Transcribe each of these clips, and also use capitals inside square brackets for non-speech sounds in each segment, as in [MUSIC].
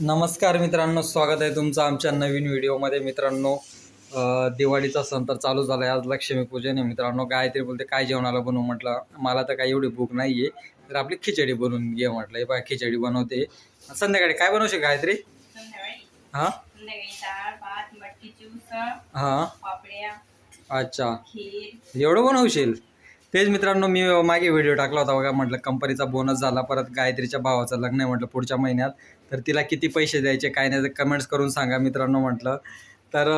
नमस्कार मित्रांनो स्वागत आहे तुमचं आमच्या नवीन व्हिडिओमध्ये. मित्रांनो दिवाळीचा सण तर चालू झाला आहे आज लक्ष्मीपूजन आहे मित्रांनो. गायत्री बोलते काय जेवणाला बनवू? म्हटलं. मला तर काही एवढी भूक नाही आहे तर आपली खिचडी बनवून घे म्हटलं. हे बघा खिचडी बनवते. संध्याकाळी काय बनवशील गायत्री? हां? हां. अच्छा. एवढं बनवशील? तेच मित्रांनो मी मागे व्हिडिओ टाकला होता बघा म्हटलं कंपनीचा बोनस झाला परत गायत्रीच्या भावाचं लग्न आहे म्हटलं पुढच्या महिन्यात. तर तिला किती पैसे द्यायचे काय नाही कमेंट्स करून सांगा मित्रांनो म्हटलं. तर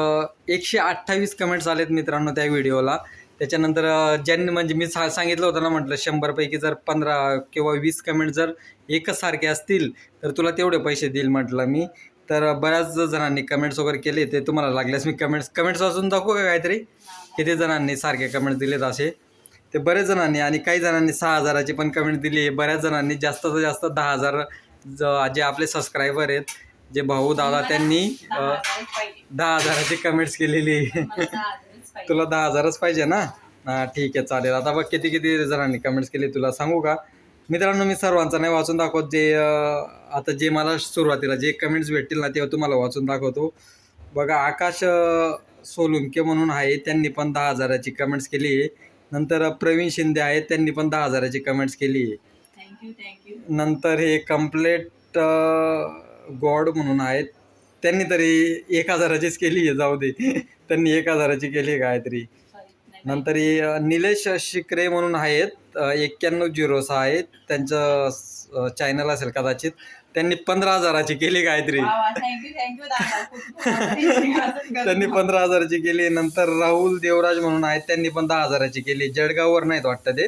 एकशे अठ्ठावीस कमेंट्स आलेत मित्रांनो त्या व्हिडिओला त्याच्यानंतर ज्यांनी म्हणजे मी सा सांगितलं होतं ना म्हटलं शंभरपैकी जर पंधरा किंवा वीस कमेंट जर एकच सारखे असतील तर तुला तेवढे पैसे देईल म्हटलं मी. तर बऱ्याच जणांनी कमेंट्स वगैरे केले ते तुम्हाला लागल्यास मी कमेंट्स कमेंट्स वाचून दाखवू का काहीतरी? किती जणांनी सारखे कमेंट्स दिलेत असे? ते बरेच जणांनी आणि काही जणांनी सहा हजाराची पण कमेंट दिली आहे. बऱ्याच जणांनी जास्तीत जास्त दहा हजार ज- जे आपले सबस्क्रायबर आहेत जे भाऊ दादा त्यांनी दहा हजारच कमेंट्स केलेली आहे. तुला दहा हजारच पाहिजे ना? हां ठीक आहे चालेल. आता बघ किती किती जणांनी कमेंट्स केली तुला सांगू का? मित्रांनो मी सर्वांचं नाही वाचून दाखवत जे आता जे मला सुरुवातीला जे कमेंट्स भेटतील ना तेव्हा तुम्हाला वाचून दाखवतो. बघा आकाश सोलुंके म्हणून आहे त्यांनी पण दहा हजाराची कमेंट्स केली आहे. नंतर प्रवीण शिंदे आहेत त्यांनी पण दहा हजाराची कमेंट्स केली. आहे थँक्यू थँक्यू नंतर हे कम्प्लेट गॉड म्हणून आहेत. त्यांनी तरी एक हजाराचीच केली आहे जाऊ दे. [LAUGHS] त्यांनी एक हजाराची केली आहे सॉरी नंतर हे निलेश शिकरे म्हणून आहेत. एक्क्याण्णव झिरो सहा आहेत. त्यांचं चॅनल असेल कदाचित. त्यांनी पंधरा हजाराची केली धन्यवाद. त्यांनी पंधरा हजाराची केली. नंतर राहुल देवराज म्हणून आहेत त्यांनी पण दहा हजाराची केली. जळगाववर नाहीत वाटतं ते.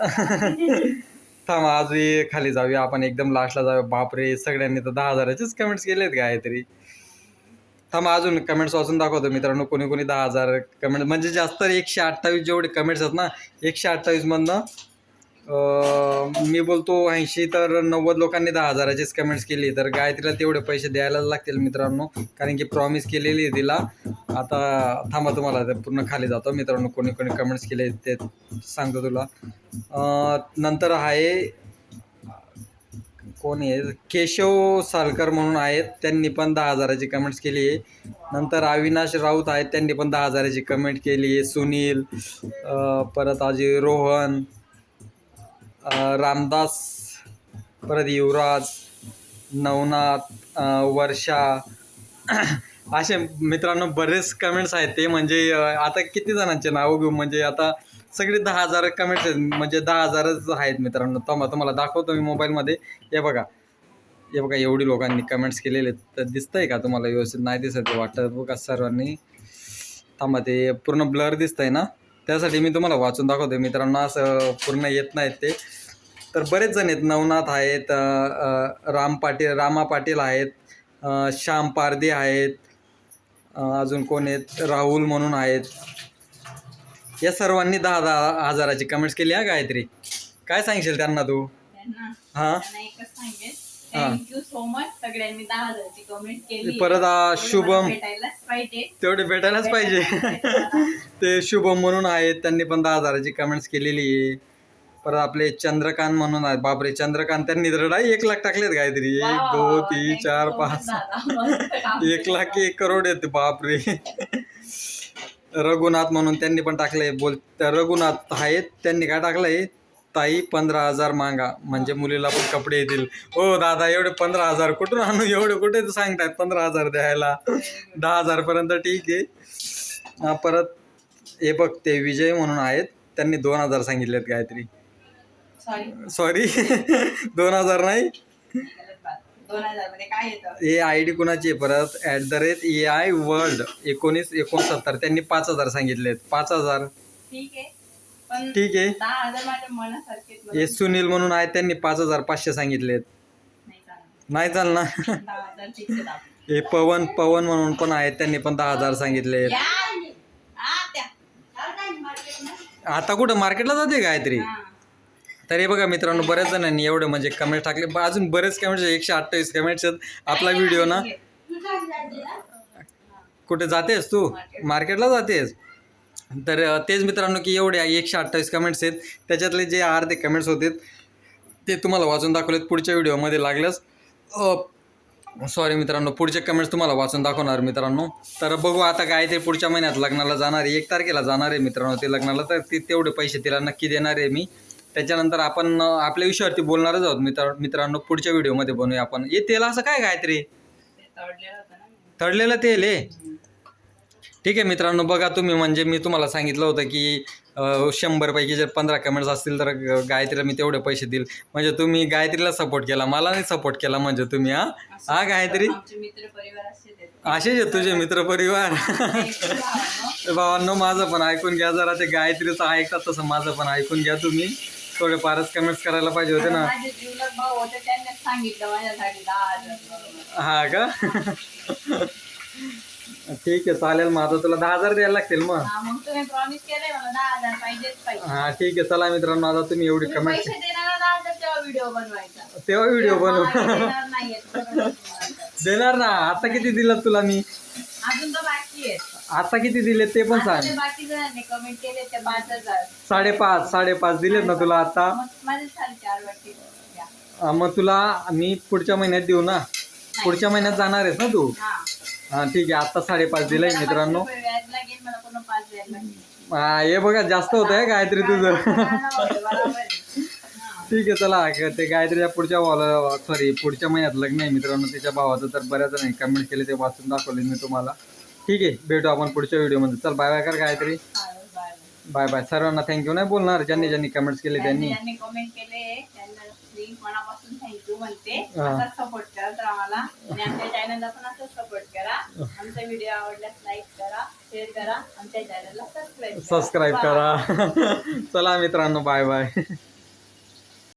[LAUGHS] थांब आज खाली जाऊया. आपण एकदम लास्टला जाऊया. बापरे सगळ्यांनी तर दहा हजाराचेच कमेंट्स केलेत गायत्री. थांब अजून कमेंट्स वाचून दाखवतो मित्रांनो. कोणी कोणी दहा हजार कमेंट म्हणजे जास्त एकशे अठ्ठावीस जेवढे कमेंट्स आहेत ना एकशे अठ्ठावीसमधनं अं, मी बोलतो ऐंशी तर नव्वद लोकांनी दहा हजाराचीच कमेंट्स केली. तर गायत्रीला तेवढे पैसे द्यायला लागतील मित्रांनो. कारण की प्रॉमिस केलेली आहे तिला. आता थांबा तुम्हाला ते पूर्ण खाली जातो मित्रांनो. कोणी कोणी कमेंट्स केले ते सांगतो तुला. नंतर आहे कोण आहे? केशव सालकर म्हणून आहेत. त्यांनी पण दहा हजाराची कमेंट्स केली आहे. नंतर अविनाश राऊत आहेत. त्यांनी पण दहा हजाराची कमेंट केली आहे. सुनील परत अजय रोहन रामदास परत युवराज नवनाथ वर्षा. [CLEARS THROAT] असे मित्रांनो बरेच कमेंट्स आहेत. ते म्हणजे आता किती जणांचे नावं घेऊ? म्हणजे आता सगळे दहा हजार कमेंट्स आहेत. म्हणजे दहा हजारच आहेत मित्रांनो. तुम्हाला तुम्हाला दाखवतो मी मोबाईलमध्ये हे बघा. हे बघा एवढी लोकांनी कमेंट्स केलेले आहेत. तर दिसतंय का तुम्हाला व्यवस्थित? नाही दिसत आहे वाटतं बघा सर्वांनी. थांबा ते पूर्ण ब्लर दिसतंय ना? त्यासाठी मी तुम्हाला वाचून दाखवतो मित्रांनो असं पूर्ण येत नाहीत ते. तर बरेच जण आहेत. नवनाथ आहेत राम पाटील रामा पाटील आहेत श्याम पारदे आहेत अजून कोण आहेत? राहुल म्हणून आहेत. या सर्वांनी दहा दहा हजाराची कमेंट्स केली हा गायत्री. काय सांगशील त्यांना तू? हां? थँक्यू सो मच सगळ्यांनी दहा हजारची कमेंट केली. परत शुभम. भेटायलाच पाहिजे. तेवढे भेटायलाच पाहिजे. [LAUGHS] ते शुभम म्हणून आहेत त्यांनी पण दहा हजाराची कमेंट्स केलेली आहे. परत आपले चंद्रकांत म्हणून आहेत. बापरे चंद्रकांत त्यांनी तर डाय एक लाख टाकलेत काहीतरी. एक वा, दोन वा, तीन thank चार you so much पाच दादा. एक. लाख एक करोड येते बापरे. रघुनाथ म्हणून त्यांनी पण टाकलंय. बोल त्या रघुनाथ आहेत त्यांनी काय टाकलंय? ताई पंधरा हजार मागा. म्हणजे मुलीला पण कपडे येतील. हो दादा एवढे पंधरा हजार कुठून आणू? एवढे कुठे तू सांगताय पंधरा हजार द्यायला? दहा हजार पर्यंत ठीक आहे. परत हे बघ ते विजय म्हणून आहेत. त्यांनी दोन हजार सांगितलेत काहीतरी सॉरी सॉरी दोन हजार नाही? हे आय डी कुणाची आहे परत? At the rate A I world एकोणीस एकोणसत्तर. त्यांनी पाच हजार सांगितलेत. पाच हजार. ठीक आहे. पण ठीक आहे. दहा हजार माझ्या मनासारखेच बरं. हे सुनील म्हणून आहेत त्यांनी पाच हजार पाचशे सांगितलेत नाही चालणार. नाही चालणार. दहा हजार ठीक आहे दादा. हे पवन पवन म्हणून पण आहेत त्यांनी पण दहा हजार या. हा, त्या. मार्केटमध्ये? आता कुठं? मार्केटला जाते गायत्री हा. तर हे बघा मित्रांनो बऱ्याच जणांनी एवढे म्हणजे कमेंट टाकले. ब- अजून बरेच कमेंट्स एकशे अठ्ठावीस कमेंट्स आहेत. आपला व्हिडिओ ना. कुठे जातेस तू? मार्केटला जातेस? तर तेच मित्रांनो की एवढे एकशे अठ्ठावीस कमेंट्स आहेत. त्याच्यातले जे अर्धे कमेंट्स होते ते तुम्हाला वाचून दाखवलेत. पुढच्या व्हिडिओमध्ये लागल्यास सॉरी मित्रांनो पुढचे कमेंट्स तुम्हाला वाचून दाखवणार मित्रांनो. तर बघू आता काय ते पुढच्या महिन्यात लग्नाला जाणार आहे. एक तारखेला जाणार आहे मित्रांनो ते लग्नाला. तर ते तेवढे पैसे तिला नक्की देणार आहे मी. त्याच्यानंतर आपण आपल्या विषयावरती बोलणारच आहोत मित्र मित्रांनो. पुढच्या व्हिडिओमध्ये बनवूया आपण. हे तेल असं काय गायत्री ते तळलेलं होतं ना. मी. तळलेलं तेल आहे. ठीक आहे मित्रांनो बघा तुम्ही म्हणजे मी तुम्हाला सांगितलं होतं की शंभरपैकी जर पंधरा कमेंट्स असतील तर गायत्रीला मी तेवढे पैसे देईल. म्हणजे तुम्ही गायत्रीला सपोर्ट केला मला नाही सपोर्ट केला म्हणजे तुम्ही हा? हा गायत्री? मित्र परिवार असेच आहेत तुझे मित्रपरिवार भावांनो, [LAUGHS] भावांनो माझं पण ऐकून घ्या जरा ते गायत्रीचं ऐकतात तसं माझं पण ऐकून घ्या तुम्ही. थोडे फारच कमेंट्स करायला पाहिजे होते ना. हा का? [LAUGHS] ठीक आहे चालेल मग. आता तुला दहा हजार द्यायला लागतील मग. हा, मग तुम्ही प्रॉमिस केलंय मला दहा हजार पाहिजेच पाहिजे. हा ठीक आहे चला मित्रांनो आता तुम्ही एवढी तुम्ही कमेंट पैसे देणार दहा हजार तेव्हा व्हिडिओ बनवायचा. तेव्हा व्हिडिओ बनव मला देणार तुम्हाला. ना. आता किती दिलं तुला मी? अजून तर बाकी आहेत आता किती दिले ते पण आता ते सांग बाकी जणांनी कमेंट केले ते पाच हजार. साडेपाच साडेपाच दिलेत ना तुला आता? मग माझे साडे चार वाटते. द्या. अं, मग तुला मी पुढच्या महिन्यात देऊ ना? पुढच्या महिन्यात जाणार आहेस ना तू? हा. हा ठीक आहे. आता साडेपाच दिलंय मित्रांनो. हा, हे बघा जास्त होत आहे गायत्री तुझं. ठीक आहे चला ते गायत्रीच्या पुढच्या भावाला सॉरी पुढच्या महिन्यात लग्न आहे मित्रांनो त्याच्या भावाचं तर बऱ्याच जणांनी कमेंट केले ते वाचून दाखवले मी तुम्हाला. ठीक आहे भेटू आपण पुढच्या व्हिडिओमध्ये. चल बाय बाय कर गायत्री. बाय बाय सर्वांना थँक्यू नाही बोलणार ज्यांनी ज्यांनी कमेंट्स केले त्यांनी. मी मनापासून थँक्यू म्हणते. असाच सपोर्ट करा तर आम्हाला. आणि आमच्या चॅनलला पण असंच सपोर्ट करा. आमचा व्हिडिओ आवडल्यास लाईक करा शेअर करा. आमच्या चॅनलला सबस्क्राईब सबस्क्राईब करा. [LAUGHS] चला मित्रांनो बाय बाय [LAUGHS]